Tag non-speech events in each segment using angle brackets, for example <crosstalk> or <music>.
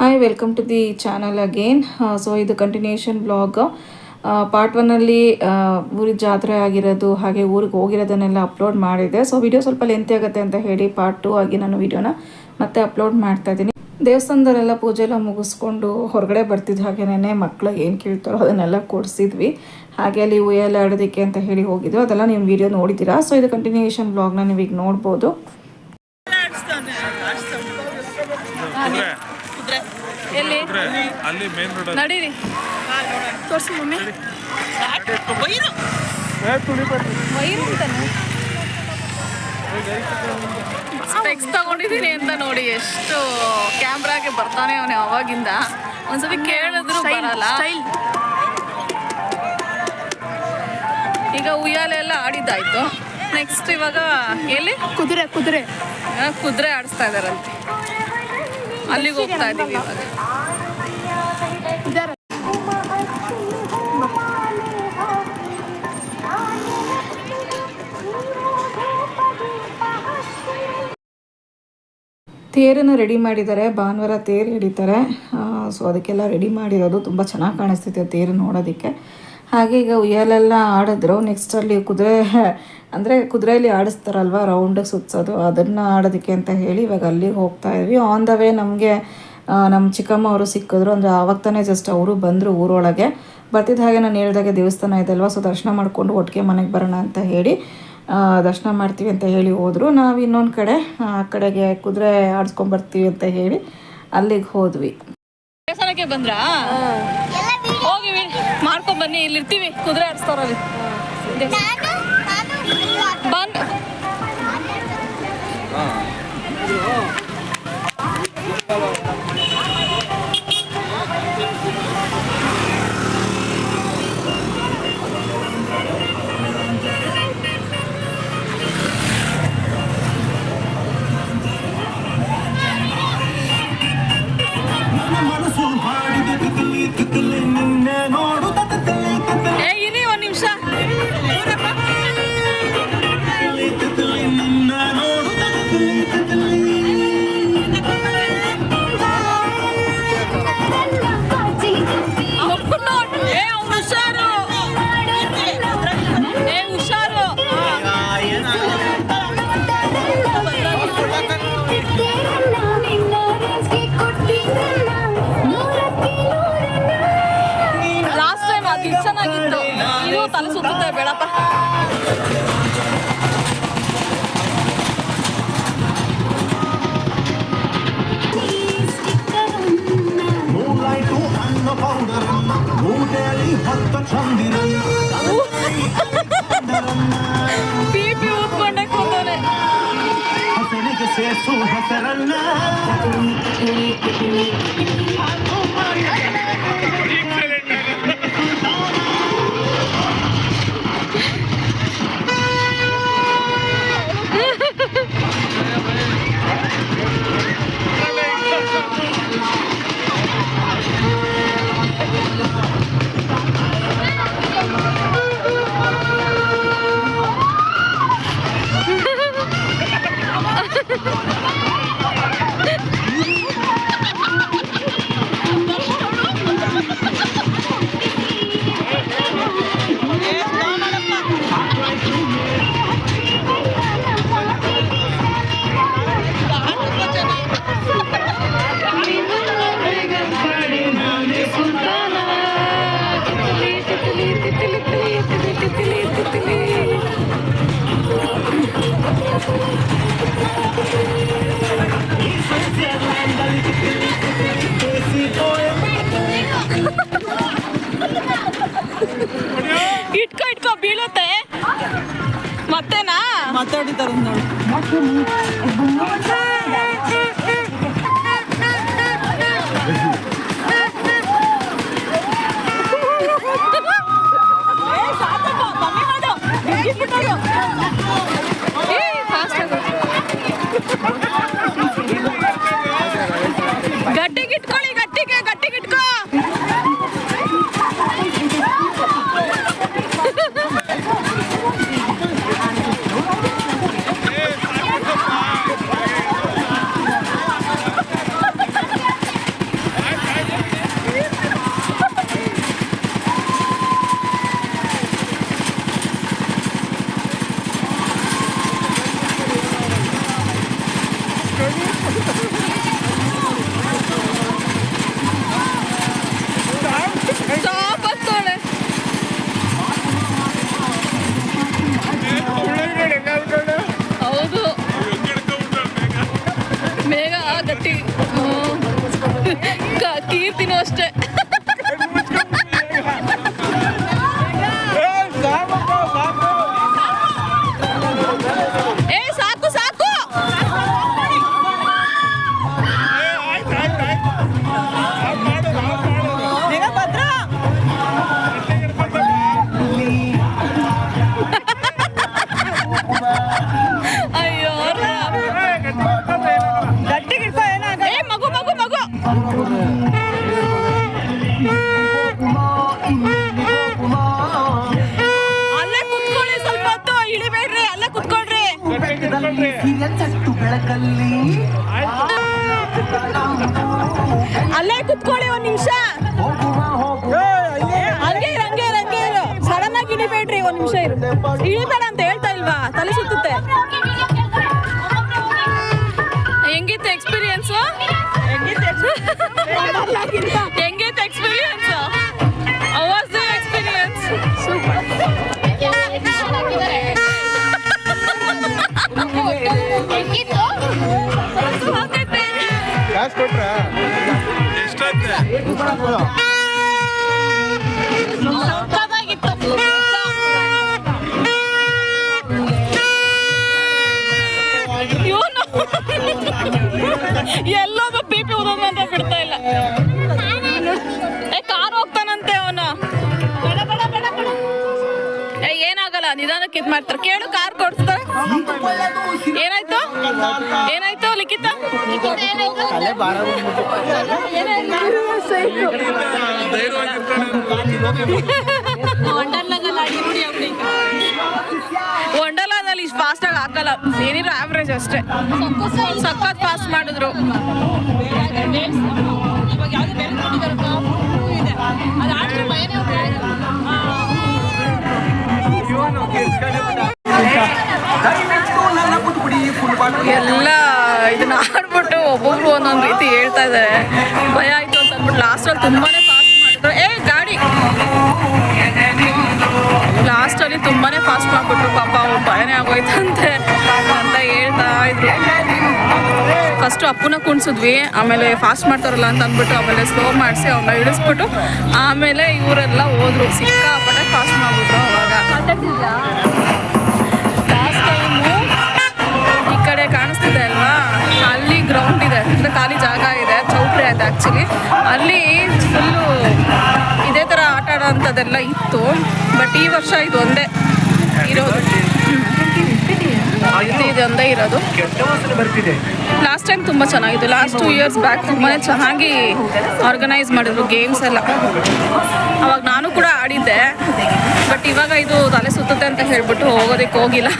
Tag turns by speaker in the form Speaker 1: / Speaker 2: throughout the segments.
Speaker 1: Hi welcome to the channel again so ಇದು continuation blog part ಒನ್ನಲ್ಲಿ ಊರಿಗೆ ಜಾತ್ರೆ ಆಗಿರೋದು ಹಾಗೆ ಊರಿಗೆ ಹೋಗಿರೋದನ್ನೆಲ್ಲ ಅಪ್ಲೋಡ್ ಮಾಡಿದೆ. ಸೊ ವಿಡಿಯೋ ಸ್ವಲ್ಪ ಲೆಂತಿ ಆಗುತ್ತೆ ಅಂತ ಹೇಳಿ ಪಾರ್ಟ್ ಟು ಆಗಿ ನಾನು ವಿಡಿಯೋನ ಮತ್ತೆ ಅಪ್ಲೋಡ್ ಮಾಡ್ತಾ ಇದ್ದೀನಿ. ದೇವಸ್ಥಾನದಲ್ಲೆಲ್ಲ ಪೂಜೆ ಎಲ್ಲ ಮುಗಿಸ್ಕೊಂಡು ಹೊರಗಡೆ ಬರ್ತಿದ್ದ ಹಾಗೆನೇ ಮಕ್ಕಳು ಏನು ಕೇಳ್ತಾರೋ ಅದನ್ನೆಲ್ಲ ಕೊಡಿಸಿದ್ವಿ. ಹಾಗೆ ಅಲ್ಲಿ ಉಯ್ಯಾಲೆ ಆಡೋದಕ್ಕೆ ಅಂತ ಹೇಳಿ ಹೋಗಿದ್ದು ಅದೆಲ್ಲ ನೀವು ವಿಡಿಯೋ ನೋಡಿದ್ದೀರಾ? ಸೊ ಇದು ಕಂಟಿನ್ಯೂಷನ್ ಬ್ಲಾಗ್ನ ನೀವು ಈಗ ನೋಡ್ಬೋದು. ಎಲ್ಲಿ?
Speaker 2: ಅಲ್ಲಿ ಮೇನ್ ರೋಡ್
Speaker 1: ನಡೀರಿ. ತೋರಿಸಿ ಮಮ್ಮಿ. ವೈರು. ಅಂತಾನೆ? ಸ್ಪೆಕ್ಸ್ ತಗೊಂಡಿದ್ದೀನಿ ಅಂತ ನೋಡಿ ಎಷ್ಟು ಕ್ಯಾಮ್ರಾಗೆ ಬರ್ತಾನೆ ಅವನು ಅವಾಗಿಂದ ಒಂದ್ಸತಿ ಕೇಳಿದ್ರು ಬರಲ್ಲ. ಈಗ ಉಯ್ಯಾಲೆ ಎಲ್ಲ ಆಡಿದ್ದಾಯ್ತು. ನೆಕ್ಸ್ಟ್ ಇವಾಗ ಎಲ್ಲಿ?
Speaker 3: ಕುದುರೆ ಕುದುರೆ.
Speaker 1: ಆ, ಕುದುರೆ ಆಡಿಸ್ತಾ ಇದಾರಂತೆ. ಅಲ್ಲಿಗೆ ಹೋಗ್ತಾ ಇದೀವಿ ಇವಾಗ. ತೇರನ್ನು ರೆಡಿ ಮಾಡಿದ್ದಾರೆ, ಭಾನುವಾರ ತೇರು ಹಿಡಿತಾರೆ. ಸೊ ಅದಕ್ಕೆಲ್ಲ ರೆಡಿ ಮಾಡಿರೋದು ತುಂಬ ಚೆನ್ನಾಗಿ ಕಾಣಿಸ್ತಿದೆ ತೇರು ನೋಡೋದಕ್ಕೆ. ಹಾಗೆ ಈಗ ಉಯ್ಯಾಲೆಲ್ಲ ಆಡಿದ್ರು ನೆಕ್ಸ್ಟ್ ಅಲ್ಲಿ ಕುದುರೆ ಅಂದರೆ ಕುದುರೆಯಲ್ಲಿ ಆಡಿಸ್ತಾರಲ್ವ ರೌಂಡ್ ಸುತ್ತಿಸೋದು ಅದನ್ನು ಆಡೋದಕ್ಕೆ ಅಂತ ಹೇಳಿ ಇವಾಗ ಅಲ್ಲಿಗೆ ಹೋಗ್ತಾ ಇದ್ವಿ. ಆನ್ ದ ವೇ ನಮಗೆ ನಮ್ಮ ಚಿಕ್ಕಮ್ಮ ಅವರು ಸಿಕ್ಕಿದ್ರು. ಅಂದರೆ ಆವಾಗ ತಾನೇ ಜಸ್ಟ್ ಅವರು ಬಂದರು ಊರೊಳಗೆ. ಬರ್ತಿದ್ದ ಹಾಗೆ ನಾನು ಹೇಳಿದಾಗೆ ದೇವಸ್ಥಾನ ಇದೆ ಅಲ್ವಾ ಸೊ ದರ್ಶನ ಮಾಡಿಕೊಂಡು ಒಟ್ಟಿಗೆ ಮನೆಗೆ ಬರೋಣ ಅಂತ ಹೇಳಿ ದರ್ಶನ ಮಾಡ್ತೀವಿ ಅಂತ ಹೇಳಿ ಹೋದರು. ನಾವು ಇನ್ನೊಂದು ಕಡೆ ಆ ಕಡೆಗೆ ಕುದುರೆ ಆಡಿಸ್ಕೊಂಡ್ಬರ್ತೀವಿ ಅಂತ ಹೇಳಿ ಅಲ್ಲಿಗೆ ಹೋದ್ವಿ. ದೇವಸ್ಥಾನಕ್ಕೆ ಬಂದ್ರಾ? ಹೋಗಿ ಮಾಡ್ಕೊಂಡ್ ಬನ್ನಿ ಇಲ್ಲಿ ಇರ್ತೀವಿ ಕುದುರೆ ಆಡಿಸ್ತಾರಲ್ಲಿ. ಅದು ಚೆನ್ನಾಗಿತ್ತು ಇದು ತಲೆ ಸುತ್ತುತ್ತೆ ಬೇಡಪ್ಪ
Speaker 4: ಮೂಲೈಟು ಅನ್ನ ಪೌಡರ್ ಮೂಟೆಯಲ್ಲಿ ಹೊತ್ತ ಚಂದಿರನ್ನ
Speaker 1: ಪಿ ಪಿ ಊದ್ಕೊಂಡೆ ಕೂತವ್ನೆ
Speaker 4: ಹಸನಿಗೆ ಸೇಸು ಹೆಸರನ್ನ
Speaker 3: ಮಾತಾಡಿದಾರ ನೋಡಿ
Speaker 1: ಏ,
Speaker 3: ಅಲ್ಲೇ ಕುತ್ಕೊಳ್ಳಿ ಒಂದ್ ನಿಮಿಷ. ಹಂಗೆ ಹಂಗೆ ಹಂಗೆ ಇರು. ಸಡನ್ ಆಗಿ ಇಳಿಬೇಡ್ರಿ ಒಂದ್ ನಿಮಿಷ ಇರು. ಇಳಿಬೇಡ ಅಂತ ಹೇಳ್ತಾ ಇಲ್ವಾ? ತಲೆ ಸುತ್ತುತ್ತೆ. ಹೆಂಗಿತ್ತು ಎಕ್ಸ್ಪೀರಿಯನ್ಸು ಹೆಂಗಿತ್ತು <laughs>
Speaker 2: ಕಾಸು ಕೊಟ್ರೆ
Speaker 3: ಇವನು ಎಲ್ಲೋದು ಪಿ ಪಿ ಅಂತ ಬಿಡ್ತಾ ಇಲ್ಲ. ಏ ಕಾರ್ ಹೋಗ್ತಾನಂತೆ ಅವನು. ಏ ಏನಾಗಲ್ಲ ನಿಧಾನಕ್ಕೆ ಇದ್ ಮಾಡ್ತಾರೆ. ಕೇಳು ಕಾರ್ ಕೊಡ್ತಾರೆ ಏನಾಯ್ತು? ಏನಾಯ್ತು ಲಿಖಿತ? ವಂಡರ್ಲಾದಲ್ಲಿ ಇಷ್ಟು ಫಾಸ್ಟ್ ಆಗಿ ಹಾಕಲ್ಲ. ಏನಿರೋ ಆವ್ರೇಜ್ ಅಷ್ಟೇ. ಸಕ್ಕತ್ ಫಾಸ್ಟ್ ಮಾಡಿದ್ರು. ಹೇಳ್ತಾ ಇದ್ದಾರೆ ಭಯ ಆಯ್ತು ಅಂತ ಅಂದ್ಬಿಟ್ಟು ಲಾಸ್ಟಲ್ಲಿ ತುಂಬಾನೇ ಫಾಸ್ಟ್ ಮಾಡಿದ್ರು ಏ, ಗಾಡಿ! ಲಾಸ್ಟಲ್ಲಿ ತುಂಬಾನೇ ಫಾಸ್ಟ್ ಮಾಡ್ಬಿಟ್ರು. ಪಾಪ ಅವ್ರು ಭಯನೇ ಆಗೋಯ್ತಂತೆ ಅಂತ. ಹೇಳ್ತಾ ಇದ್ರು. ಫಸ್ಟು ಅಪ್ಪನ ಕುಣಿಸಿದ್ವಿ. ಆಮೇಲೆ ಫಾಸ್ಟ್ ಮಾಡ್ತಾರಲ್ಲ ಅಂತ ಅಂದ್ಬಿಟ್ಟು ಆಮೇಲೆ ಸ್ಲೋ ಮಾಡಿಸಿ ಅವನ್ನ ಇಳಿಸ್ಬಿಟ್ಟು ಆಮೇಲೆ ಇವರೆಲ್ಲ ಹೋದ್ರು. ಸಿಕ್ಕಾಪಟ್ಟೆ ಫಾಸ್ಟ್ ಮಾಡ್ಬಿಟ್ರು ಅವಾಗ. ಆ್ಯಕ್ಚುಲಿ ಅಲ್ಲಿ ಫುಲ್ಲು ಇದೇ ಥರ ಆಟ ಆಡೋಂಥದ್ದೆಲ್ಲ ಇತ್ತು. ಬಟ್ ಈ ವರ್ಷ ಇದು ಒಂದೇ ಇರೋದು. ಇದು ಇದೊಂದೇ ಇರೋದು. ಲಾಸ್ಟ್ ಟೈಮ್ ತುಂಬ ಚೆನ್ನಾಗಿತ್ತು. ಲಾಸ್ಟ್ ಟೂ ಇಯರ್ಸ್ ಬ್ಯಾಕ್ ತುಂಬಾ ಚೆನ್ನಾಗಿ ಆರ್ಗನೈಸ್ ಮಾಡಿದ್ರು ಗೇಮ್ಸ್ ಎಲ್ಲ. ಅವಾಗ ನಾನು ಕೂಡ ಆಡಿದ್ದೆ. ಬಟ್ ಇವಾಗ ಇದು ತಲೆ ಸುತ್ತುತ್ತೆ ಅಂತ ಹೇಳ್ಬಿಟ್ಟು ಹೋಗೋದಕ್ಕೆ ಹೋಗಿಲ್ಲ.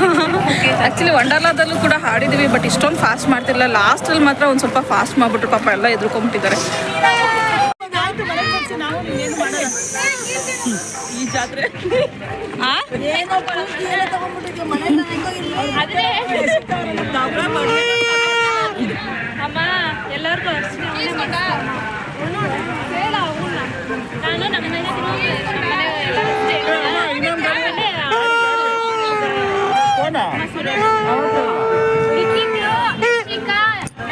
Speaker 3: ಆ್ಯಕ್ಚುಲಿ ವಂಡರ್ಲಾದಲ್ಲೂ ಕೂಡ ಹಾಡಿದ್ವಿ ಬಟ್ ಇಷ್ಟೊಂದು ಫಾಸ್ಟ್ ಮಾಡ್ತಿಲ್ಲ ಲಾಸ್ಟಲ್ಲಿ ಮಾತ್ರ ಒಂದು ಸ್ವಲ್ಪ ಫಾಸ್ಟ್ ಮಾಡಿಬಿಟ್ರು. ಪಾಪ ಎಲ್ಲ ಎದುರ್ಕೊಂಬಿಟ್ಟಿದ್ದಾರೆ. ಈ ಜಾತ್ರೆ ಆ?
Speaker 5: ಅಮ್ಮ ಎಲ್ಲರಿಗೂ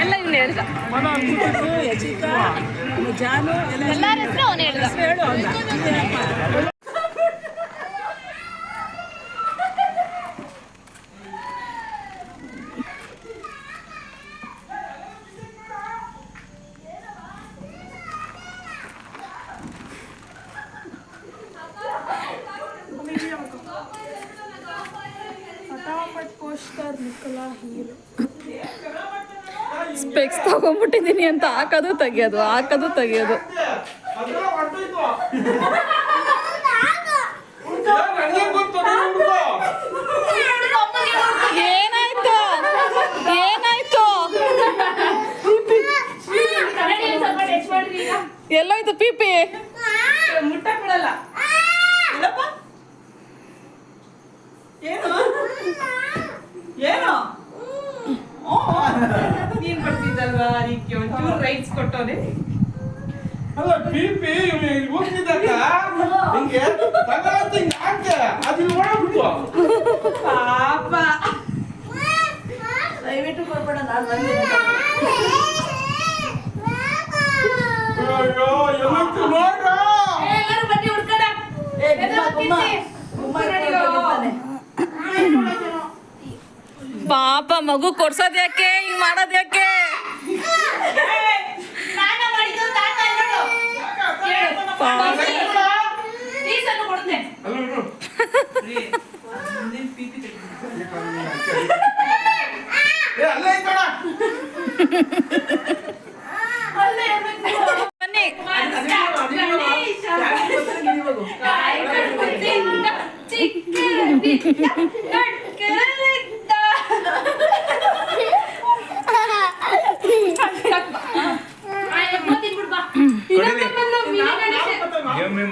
Speaker 3: ಎಲ್ಲ ಹೇಳ್ದ
Speaker 5: ಎಲ್ಲರ ಹೆಸರು ಅವನೇ ಹೇಳ್ದ.
Speaker 3: ಸ್ಪೆಕ್ಸ್ ತಗೊಂಡ್ಬಿಟ್ಟಿದ್ದೀನಿ ಅಂತ ಹಾಕೋದು ತೆಗಿಯೋದು ಹಾಕೋದು ತೆಗಿಯೋದು ಏನಾಯ್ತು ಏನಾಯ್ತು ಎಲ್ಲೋಯ್ತು ಪಿ ಪಿ
Speaker 6: ಏನು ನೀನ್ ಬರ್ತಿದ್ದಲ್ವಾ ಅದಕ್ಕೆ ಒಂಚೂರು ರೈಟ್ಸ್ ಕೊಟ್ಟೋನೆ
Speaker 2: ಅಲ್ಲ ಬಿ ಪಿ ಹೋಗ್ತಿದ್ದಕ್ಕ ಹಿಂಗೆ ತಗೊಳತ್ತ ಹಿಂಗೆ ಹಾಕ್ದೆ ಅದು ನೋಡ್ಬಿಟ್ಟು
Speaker 6: ಪಾಪ ದಯವಿಟ್ಟು ಕೊಡ್ಬೇಡ ನಾನು ಬಂದಿದ್ದೆ
Speaker 2: ಅಯ್ಯೋ ಎಲ್ಲಿತ್ತು ನೋಡ್ರ
Speaker 5: ಎಲ್ಲರೂ ಬನ್ನಿ ಹುಡ್ಕಡ
Speaker 1: ಪಾಪ ಮಗು ಕೊಡ್ಸೋದ್ ಯಾಕೆ? ಹಿಂಗ್ ಮಾಡೋದ್ ಯಾಕೆ?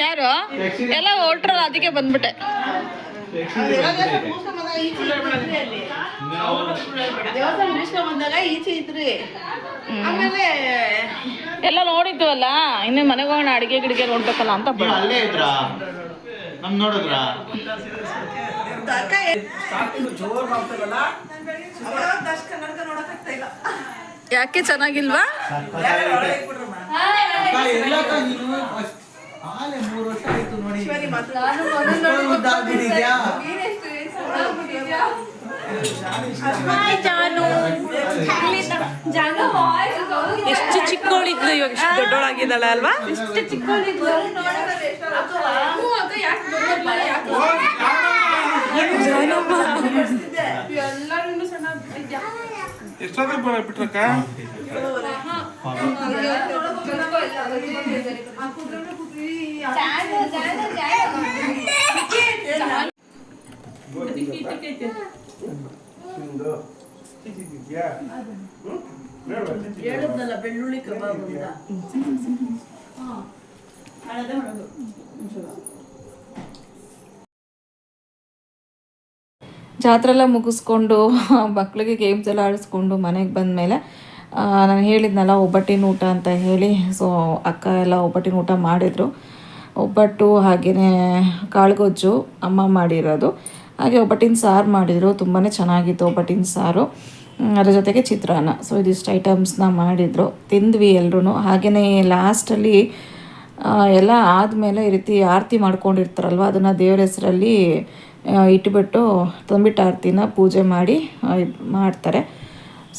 Speaker 1: ಯಾರು ಎಲ್ಲ ಹೊರಟ್ರಲ್ಲ ಅದಕ್ಕೆ ಬಂದ್ಬಿಟ್ಟೆ
Speaker 6: ಬಂದಾಗ ಈಚೆ ಇದ್ರಿ ಆಮೇಲೆ
Speaker 1: ಎಲ್ಲ ನೋಡಿದ್ವಲ್ಲ ಇನ್ನು ಮನೆಗೆ ಹೋಗೋಣ ಅಡಿಗೆ ಗಿಡಿಗೆ ನೋಡ್ಬೇಕಲ್ಲ ಅಂತ
Speaker 7: ನೀವ್ ಅಲ್ಲೇ ಇದ್ರಾ? ನಮ್ ನೋಡಿದ್ರಾ?
Speaker 1: ಯಾಕೆ ಚೆನ್ನಾಗಿಲ್ವಾ?
Speaker 7: ಮೂರು ವರ್ಷ ಆಯ್ತು ನೋಡಿ.
Speaker 6: ಶಿವಾನಿ ಮಾತು
Speaker 7: ಉದ್ದಾಗ್ಬಿಟ್ಟಿದ್ಯಾ?
Speaker 6: ನೀನೆಷ್ಟು ವಯಸ್ಸು?
Speaker 1: ಎಷ್ಟು ಚಿಕ್ಕವಳಿದ್ಲು ಇವಾಗ ಎಷ್ಟು ದೊಡ್ಡವಳಾಗಿದ್ದಾಳೆ ಅಲ್ವಾ
Speaker 6: ನೋಡೋದ್ರೆ ಎಷ್ಟು
Speaker 2: ಎಷ್ಟಾದ್ರೂ ಬರ ಬಿಟ್ರಕ್ಕ
Speaker 6: ಹೇಳಿದ್ನಲ್ಲ ಬೆಳ್ಳುಳ್ಳಿ ಕಬಾಬ್ ಅಂತ.
Speaker 1: ಜಾತ್ರೆ ಎಲ್ಲ ಮುಗಿಸ್ಕೊಂಡು ಮಕ್ಳಿಗೆ ಗೇಮ್ಸ್ ಎಲ್ಲ ಆಡಿಸ್ಕೊಂಡು ಮನೆಗೆ ಬಂದಮೇಲೆ ನಾನು ಹೇಳಿದ್ನಲ್ಲ ಒಬ್ಬಟ್ಟಿನ ಊಟ ಅಂತ ಹೇಳಿ. ಸೊ ಅಕ್ಕ ಎಲ್ಲ ಒಬ್ಬಟ್ಟಿನ ಊಟ ಮಾಡಿದರು. ಒಬ್ಬಟ್ಟು ಹಾಗೆಯೇ ಕಾಳುಗೊಜ್ಜು ಅಮ್ಮ ಮಾಡಿರೋದು. ಹಾಗೆ ಒಬ್ಬಟ್ಟಿನ ಸಾರು ಮಾಡಿದರು ತುಂಬಾ ಚೆನ್ನಾಗಿತ್ತು ಒಬ್ಬಟ್ಟಿನ ಸಾರು. ಅದರ ಜೊತೆಗೆ ಚಿತ್ರಾನ್ನ. ಸೊ ಇದಿಷ್ಟು ಐಟಮ್ಸ್ನ ಮಾಡಿದರು. ತಿಂದ್ವಿ ಎಲ್ಲರೂ ಹಾಗೆಯೇ ಲಾಸ್ಟಲ್ಲಿ ಎಲ್ಲ ಆದಮೇಲೆ ಈ ರೀತಿ ಆರತಿ ಮಾಡ್ಕೊಂಡಿರ್ತಾರಲ್ವ, ಅದನ್ನು ದೇವ್ರ ಹೆಸರಲ್ಲಿ ಇಟ್ಬಿಟ್ಟು ತಂಬಿಟ್ಟು ಆರತಿನ ಪೂಜೆ ಮಾಡಿ ಮಾಡ್ತಾರೆ.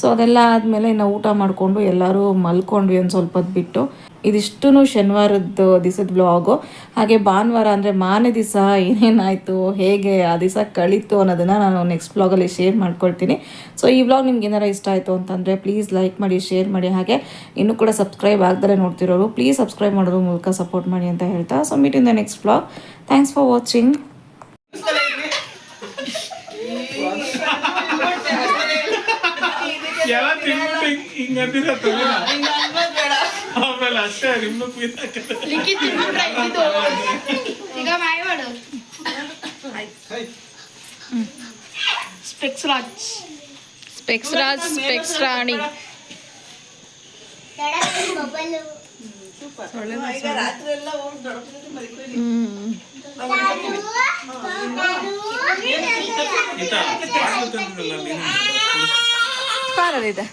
Speaker 1: ಸೊ ಅದೆಲ್ಲ ಆದಮೇಲೆ ಇನ್ನು ಊಟ ಮಾಡಿಕೊಂಡು ಎಲ್ಲರೂ ಮಲ್ಕೊಂಡ್ವಿ ಒಂದು ಸ್ವಲ್ಪ ಬಿಟ್ಟು. ಇದಿಷ್ಟು ಶನಿವಾರದ್ದು ದಿವಸದ ಬ್ಲಾಗು ಹಾಗೆ ಭಾನುವಾರ ಅಂದರೆ ಮಾನೆ ದಿವಸ ಏನೇನಾಯಿತು, ಹೇಗೆ ಆ ದಿವಸ ಕಳೀತು ಅನ್ನೋದನ್ನು ನಾನು ನೆಕ್ಸ್ಟ್ ಬ್ಲಾಗಲ್ಲಿ ಶೇರ್ ಮಾಡ್ಕೊಳ್ತೀನಿ. ಸೊ ಈ ಬ್ಲಾಗ್ ನಿಮ್ಗೆ ಏನಾರ ಇಷ್ಟ ಆಯಿತು ಅಂತಂದರೆ ಪ್ಲೀಸ್ ಲೈಕ್ ಮಾಡಿ ಶೇರ್ ಮಾಡಿ. ಹಾಗೆ ಇನ್ನೂ ಕೂಡ ಸಬ್ಸ್ಕ್ರೈಬ್ ಆಗ್ದಲೇ ನೋಡ್ತಿರೋರು ಪ್ಲೀಸ್ ಸಬ್ಸ್ಕ್ರೈಬ್ ಮಾಡೋದ್ರ ಮೂಲಕ ಸಪೋರ್ಟ್ ಮಾಡಿ ಅಂತ ಹೇಳ್ತಾ. So meet in the next blog thanks for watching
Speaker 2: ಎಲ್ಲ ತಿನ್ಬಿಟ್ಟು ಹಿಂಗ್- ಹಿಂಗ್ ಅಂದಿರತ್ತ ಆಮೇಲೆ ಅಷ್ಟೇ ನಿಮ್ದು
Speaker 3: ಈಗ ಮಾಡು specs Raj
Speaker 1: specs Raj specs Rani
Speaker 6: ಈಗ ರಾತ್ರಿ ಎಲ್ಲ ಹೋಗಿ ದೊಡ್ಡ ಮರಿಕೊಳ್ಳಿ
Speaker 1: ಕಾರಲ್ಲಿದೆ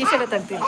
Speaker 1: ಈ ಸಲ ತೆಗ್ತೀನಿ